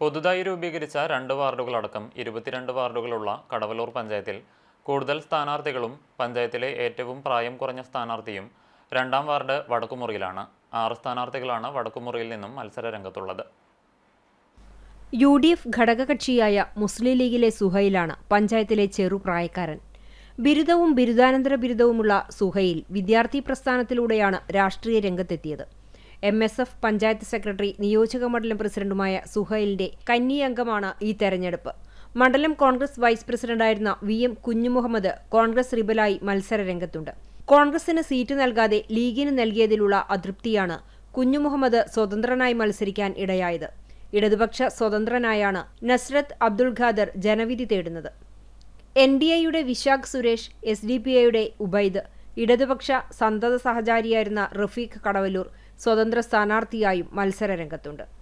പുതുതായി രൂപീകരിച്ച രണ്ട് വാർഡുകളടക്കം ഇരുപത്തിരണ്ട് വാർഡുകളുള്ള കടവലൂർ പഞ്ചായത്തിൽ കൂടുതൽ സ്ഥാനാർത്ഥികളും പഞ്ചായത്തിലെ ഏറ്റവും പ്രായം കുറഞ്ഞ സ്ഥാനാർത്ഥിയും രണ്ടാം വാർഡ് വടക്കുമുറിയിലാണ്. ആറ് സ്ഥാനാർത്ഥികളാണ് വടക്കുമുറിയിൽ നിന്നും മത്സര രംഗത്തുള്ളത് യു ഡി എഫ് ഘടകകക്ഷിയായ മുസ്ലിം ലീഗിലെ സുഹയിലാണ് പഞ്ചായത്തിലെ ചെറുപ്രായക്കാരൻ ബിരുദവും ബിരുദാനന്തര ബിരുദവുമുള്ള സുഹയിൽ വിദ്യാർത്ഥി പ്രസ്ഥാനത്തിലൂടെയാണ് രാഷ്ട്രീയ രംഗത്തെത്തിയത്. M S F panchayat secretary നിയോജക മണ്ഡലം പ്രസിഡന്റുമായ സുഹൈലിന്റെ കന്നി അംഗമാണ് ഈ തെരഞ്ഞെടുപ്പ്. മണ്ഡലം കോൺഗ്രസ് വൈസ് പ്രസിഡന്റായിരുന്ന വി എം കുഞ്ഞുമുഹമ്മദ് കോൺഗ്രസ് റിബലായി മത്സര രംഗത്തുണ്ട് കോൺഗ്രസിന് സീറ്റ് നൽകാതെ ലീഗിന് നൽകിയതിലുള്ള അതൃപ്തിയാണ് കുഞ്ഞുമുഹമ്മദ് സ്വതന്ത്രനായി മത്സരിക്കാൻ ഇടയായത്. ഇടതുപക്ഷ സ്വതന്ത്രനായാണ് നസ്രത്ത് അബ്ദുൾ ഖാദർ ജനവിധി തേടുന്നത്. എൻ ഡി എയുടെ Vishakh Suresh S D P ഐയുടെ ഉബൈദ് ഇടതുപക്ഷ സന്തത സഹചാരിയായിരുന്ന റഫീഖ് കടവല്ലൂർ സ്വതന്ത്ര സ്ഥാനാർത്ഥിയായും മത്സര രംഗത്തുണ്ട്